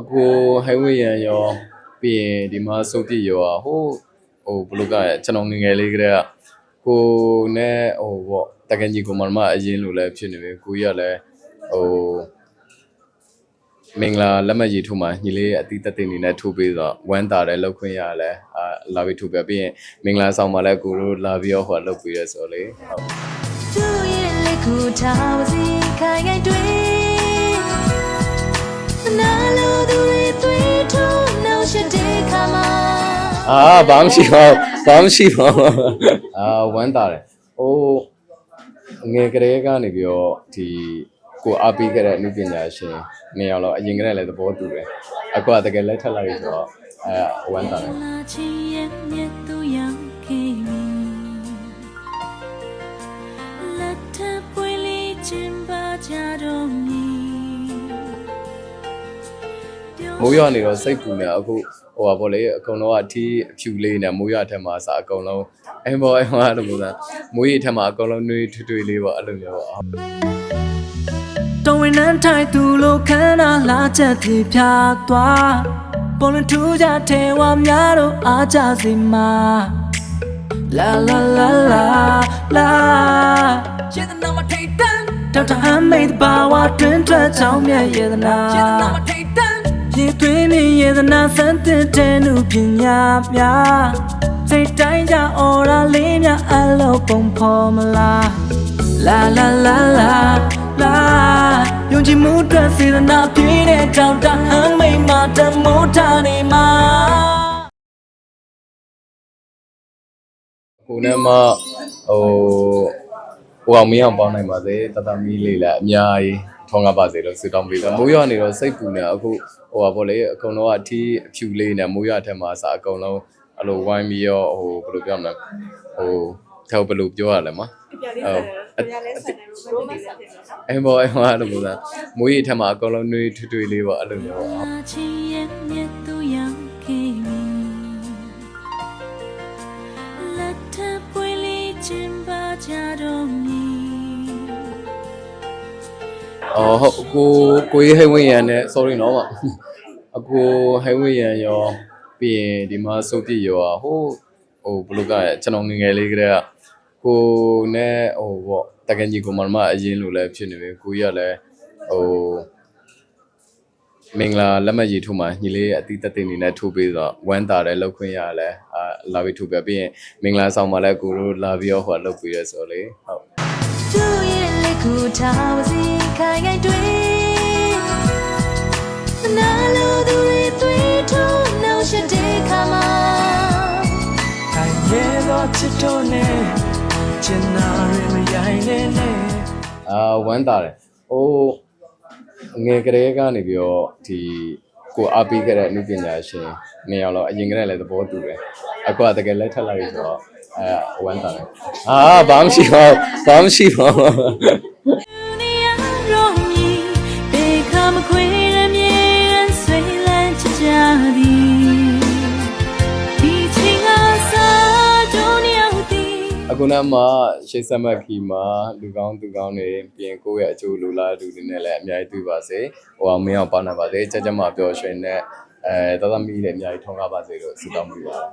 အကိုဟိုင်းဝေးရန်ရောပြီးရင်ဒီမှာစုပ်ပြစ်ရောอ่ะဟိုဟိုဘယ်လိုကလဲကျွန်တော်ငယ်ငယ်လေးကတည်းကကိုနဲ့ဟိုပေါ့တကယ်ကြီးကိုမမအရင်လိုလည်းဖြစ်နေပြီကိုကြီးကလည်းဟိုမင်္ဂလာလက်မှတ်ရေးထိုးမှာညီလေးအတိတက်တင်နေနဲ့ထိုးပေးတော့ဝမ်းတာတယ်လောက်ခွင့်ရလဲအာလာပြီးထိုးပြပြီးရင်မင်္ဂလာဆောင်မှာလည်းကိုတို့လာပြီးတော့ဟိုလောက်ပြီးရဲဆိုလေဟုတ် အာဘာမှမရှိပါဘူးဘာမှမရှိပါဘူးအာဝမ်းတာတယ်ဟိုငယ်ကလေးကနေပြီးတော့ဒီကိုအားပေးခဲ့တဲ့အမှုပညာရှင်နေရာတော့အရင်ကတည်းကလည်းသဘောတူတယ်အခုကတကယ်လက်ထပ်လိုက်ပြီးဆိုတော့အဲဝမ်းတာတယ် မိုးရွာနေတော့စိတ်ပူနေအခုဟိုပါဗောလေအကုန်လုံးကအထီးအဖြူလေးနဲ့မိုးရွာထက်မှာစာအကုန်လုံးအင်းဘောအင်းဘောအဲ့လိုပုံစံမိုးရီထက်မှာအကုန်လုံးနှွေးထွေးထွေးလေးပေါ့အဲ့လိုမျိုးပေါ့တော်ဝင်နှမ်းထိုင်သူလိုခန္ဓာလာချက်ပြေဖြာသွားပေါ်လွင်ထူးကြထဲဝါများတို့အားကြစီမှာလာလာလာလာလာယေဒနာမထိတ်တန်ဒေါက်တာဟမ်မိတ်ဘာဝတွင်ထွက်ချောင်းမြတ်ယေဒနာယေဒနာမထိတ် တန်ရေသွင်းမြင်ယေဒနာစံတဲ့တဲ့နုပညာများစိတ်တိုင်းကြအော်ရာလေးများအလုံးပုံဖော်မလားလာလာလာလာလာယုံကြည်မှုအတွက်စေတနာပြည့်တဲ့ဒေါက်တာဟမ်မိတ်မှာတမိုးထားနေမှာကိုနဲ့မှဟို ဟိုအောင်မင်းအောင်ပေါင်းနိုင်ပါစေတတမီလေးလည်းအများကြီးထောင်းကားပါစေလို့ဆုတောင်းပေးတယ်မိုးရွာနေတော့စိတ်ပူနေအခုဟိုပါဗောလေအကုန်လုံးကအထီးအဖြူလေးနဲ့မိုးရွာထက်မှာစာအကုန်လုံးအဲ့လိုဝိုင်းပြီးတော့ဟိုဘယ်လိုပြောမလဲဟိုထောက်ဘယ်လိုပြောရလဲမပြလေးဆန်တယ်ပြလေးဆန်တယ်ရိုမန်တစ်ဖြစ်တယ်နော်အဲ့ဘောအဲ့ဘောအဲ့လိုပုံစံမိုးရီထက်မှာအကုန်လုံးနှွေးထွေးထွေးလေးပေါ့အဲ့လိုမျိုးပေါ့လာချ အော်ဟုတ်ကိုကိုရေးဟိတ်ဝင်ရန်နဲ့ sorry နော်မအကိုဟိတ်ဝင်ရန်ရောပြီးရင်ဒီမှာစုပ်ပြစ်ရောဟိုဟိုဘယ်လိုကလဲကျွန်တော်ငယ်ငယ်လေးကတည်းကကိုနဲ့ဟိုပေါ့တကယ်ကြီးကိုမမအရင်လိုလည်းဖြစ်နေပြီကိုကြီးကလည်းဟိုမင်္ဂလာလက်မှတ်ရေးထိုးမှာညီလေးအတိတက်တင်နေနဲ့ထိုးပေးတော့ဝမ်းတာတယ်လောက်ခွင့်ရလဲအာလာပြီးထိုးပြပြီးရင်မင်္ဂလာဆောင်မှာလည်းကိုတို့လာပြီးတော့ဟိုလောက်ပြီးရဲဆိုလေဟုတ်သူ့ရဲ့လ က်ကိုထားပါစီခိုင်ခိုင်တွေ့နာလိုသူတွေသွေးထိုးနှောက်ရှက်တဲ့ခါမှာခိုင်ရဲသောချစ်တို့နဲ့ချင်နာရမရိုင်းနေနဲ့အာဝမ်းတာတယ်ဟိုငယ်ကလေးကနေပြီးတော့ဒီကိုအားပေးခဲ့တဲ့အမှုပညာရှင်နေရာတော့အရင်ကတည်းကလည်းသဘောတူတယ်အခုကတကယ်လက်ထပ်လိုက်ပြီးဆိုတော့အဲဝမ်းတာတယ်အာဘာမှမရှိပါဘူးဘာမှမရှိပါဘူးနေရတော့ မည်ဘေခမခွေရမြေရန်ဆွေလန်းချကြသည်ဒီချိန်ကစားတော့နေရောက်သည်အခုနမှရှေ့ဆက်မှတ်ခီမှာလူကောင်းသူကောင်းတွေပြင်ကိုယ့်ရဲ့အကျိုးလူလားလူတွေနဲ့လည်းအများကြီးတွေ့ပါစေဟိုအောင်မင်းအောင်ပါနိုင်ပါစေကြကြမှာပျော်ရွှင်တဲ့အဲတသမီးလည်းအများကြီးထုံးကားပါစေလို့ဆုတောင်းပေးပါတယ်